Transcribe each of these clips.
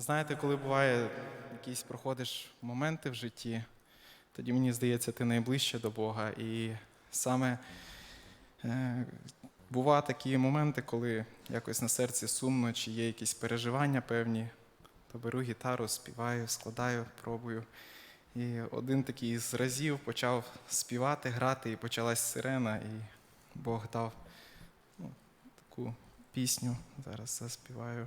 Знаєте, коли буває якісь проходиш моменти в житті, тоді мені здається, ти найближче до Бога. І саме е, бувають такі моменти, коли якось на серці сумно, чи є якісь переживання певні, то беру гітару, співаю, складаю, пробую. І один такий з разів почав співати, грати, і почалась сирена, і Бог дав ну, таку пісню. Зараз заспіваю.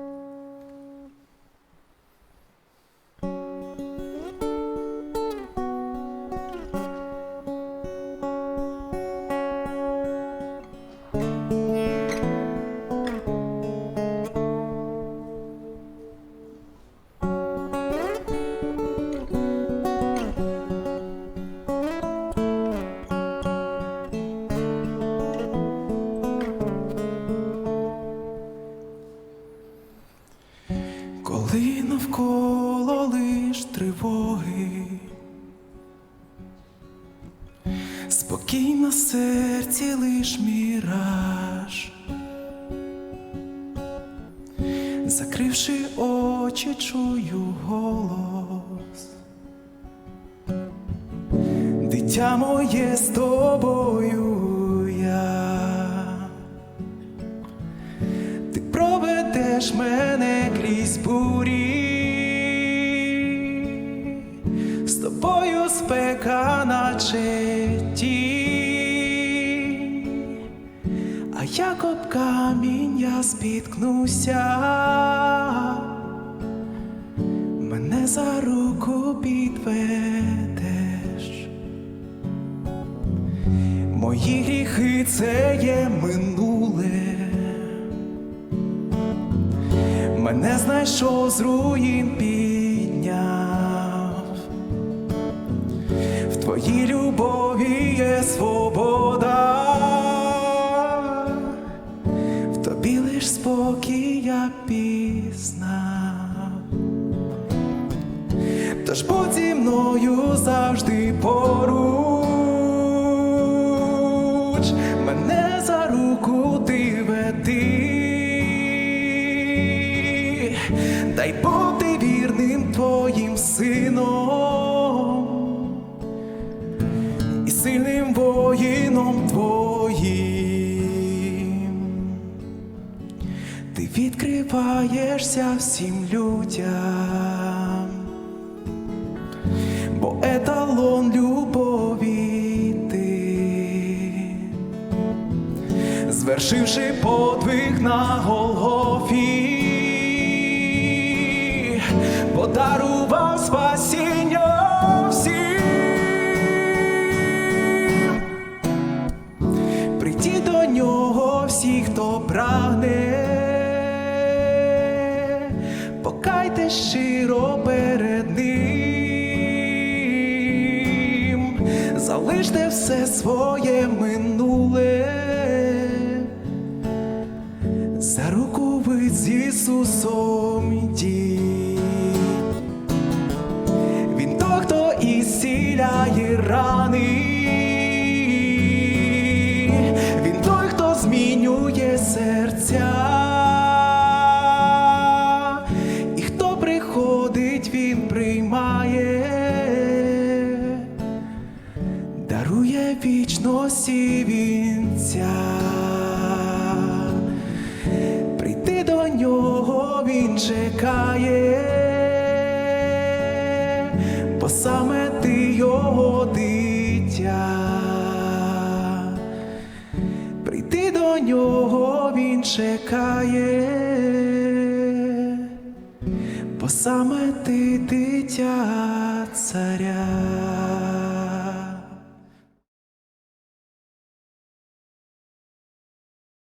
спокій на серці лиш міраж, закривши очі, чую голос. Дитя моє з тобою я. Ти проведеш мене крізь бурі, з тобою спека наче як об камінь я спіткнуся, мене за руку підведеш. Мої гріхи це є минуле. Мене знайшов з руїн підняв. В твоїй любові є свобода, тобі лиш спокій я пізнав. Тож будь зі мною завжди поруч, мене за руку ти веди, дай бути вірним твоїм сином і сильним воїном твоїм. Відкриваєшся всім людям. Бо еталон любові ти, звершивши подвиг на Голгофі, подарував спасіння всім. Прийти до нього всі, хто прагне, залиште все своє минуле, за руку ви з Ісусом йдіть. Він то, хто ісціляє рани. Вічності вінця. Прийти до нього він чекає, бо саме ти його дитя. Прийти до нього він чекає, бо саме ти дитя царя.